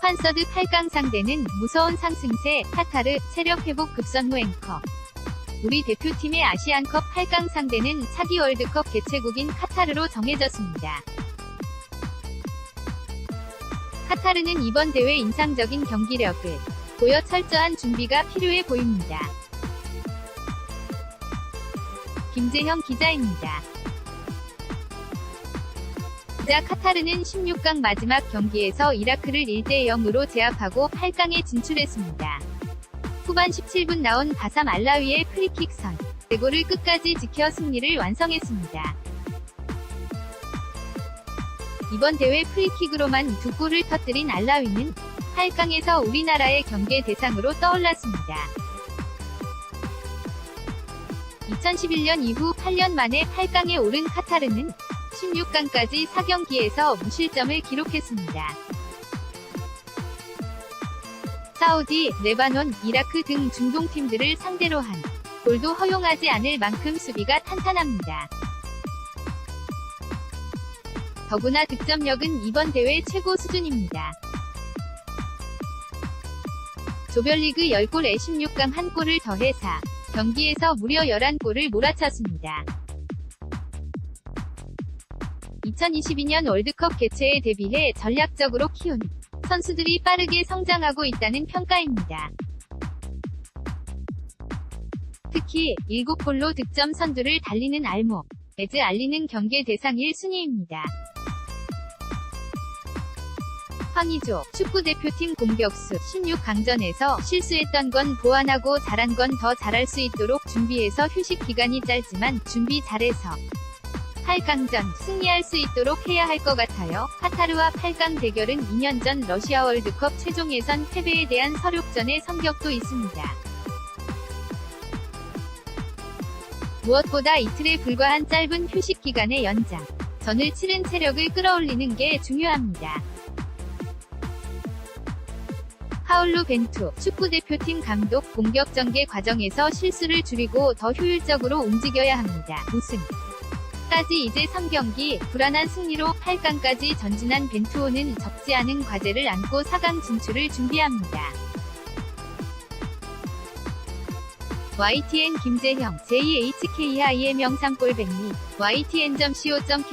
환서드 8강 상대는 무서운 상승세 카타르 체력 회복 급선 후 앵커. 우리 대표팀의 아시안컵 8강 상대는 차기 월드컵 개최국인 카타르로 정해졌습니다. 카타르는 이번 대회 인상적인 경기력을 보여 철저한 준비가 필요해 보입니다. 김재형 기자입니다. 기자 카타르는 16강 마지막 경기에서 이라크를 1대 0으로 제압하고 8강에 진출했습니다. 후반 17분 나온 바삼 알라위의 프리킥 선. 대골을 끝까지 지켜 승리를 완성했습니다. 이번 대회 프리킥으로만 두 골을 터뜨린 알라위는 8강에서 우리나라의 경계 대상으로 떠올랐습니다. 2011년 이후 8년 만에 8강에 오른 카타르는 16강까지 4경기에서 무실점을 기록했습니다. 사우디, 레바논, 이라크 등 중동 팀들을 상대로 한 골도 허용하지 않을 만큼 수비가 탄탄합니다. 더구나 득점력은 이번 대회 최고 수준입니다. 조별리그 10골에 16강 1골을 더해 4 경기에서 무려 11골을 몰아쳤습니다. 2022년 월드컵 개최에 대비해 전략적으로 키운 선수들이 빠르게 성장하고 있다는 평가입니다. 특히 7골로 득점 선두를 달리는 알모, 에즈 알리는 경계 대상 1순위입니다. 황의조, 축구대표팀 공격수 16강전에서 실수했던 건 보완하고 잘한 건 더 잘할 수 있도록 준비해서 휴식 기간이 짧지만 준비 잘해서 8강전 승리할 수 있도록 해야 할 것 같아요. 카타르와 8강 대결은 2년 전 러시아 월드컵 최종 예선 패배에 대한 서력전의 성격도 있습니다. 무엇보다 이틀에 불과한 짧은 휴식 기간의 연장. 전을 치른 체력을 끌어올리는 게 중요합니다. 파울루 벤투, 축구대표팀 감독 공격 전개 과정에서 실수를 줄이고 더 효율적으로 움직여야 합니다. 우승. 까지 이제 3경기, 불안한 승리로 8강까지 전진한 벤투호는 적지 않은 과제를 안고 4강 진출을 준비합니다. YTN 김재형, JHKI의 명상골 백미, ytn.co.kr입니다.